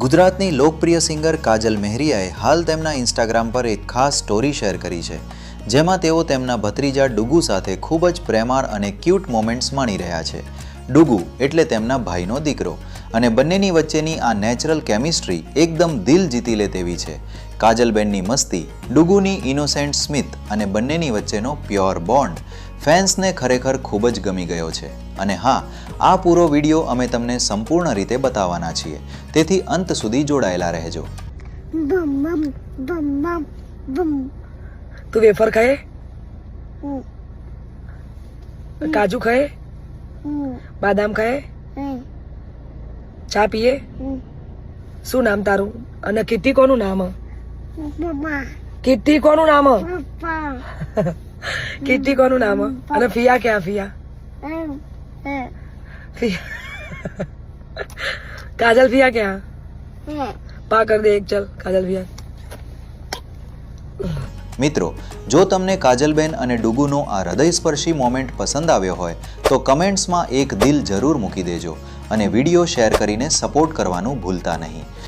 ગુજરાતની લોકપ્રિય સિંગર કાજલ મહેરિયાએ હાલ તેમના ઇન્સ્ટાગ્રામ પર એક ખાસ સ્ટોરી શેર કરી છે, જેમાં તેઓ તેમના ભત્રીજા ડુગુ સાથે ખૂબ જ પ્રેમાળ અને ક્યૂટ મોમેન્ટ્સ માણી રહ્યા છે. ડુગુ એટલે તેમના ભાઈનો દીકરો અને બંનેની વચ્ચેની આ નેચરલ કેમિસ્ટ્રી એકદમ દિલ જીતી લે તેવી છે. કાજલબેનની મસ્તી, ડુગુની ઇનોસેન્ટ સ્મિત અને બંનેની વચ્ચેનો પ્યોર બોન્ડ ફેન્સને ખરેખર ખૂબ જ ગમી ગયો છે. અને હા આ પૂરો વીડિયો અમે તમને સંપૂર્ણ રીતે બતાવવાના છીએ. તેથી અંત સુધી જોડાયેલા રહેજો. તું વેફર ખાય? કાજુ ખાય? બાદામ ખાય? ચા પીએ. શું નામ તારું? અને કીર્તિ કોનું નામ? કીર્તિ કોનું નામ? કીર્તિ કોનું નામ? અને ફિયા ક્યાં ફિયા? ફિયા. કાજલ ફિયા ક્યાં. પા કર દે એક ચલ કાજલ ફિયા. મિત્રો જો તમને કાજલબેન અને ડુગુનો આ હૃદયસ્પર્શી મોમેન્ટ પસંદ આવ્યો હોય તો કમેન્ટ્સમાં એક દિલ જરૂર મૂકી દેજો અને વીડિયો શેર કરીને સપોર્ટ કરવાનું ભૂલતા નહીં.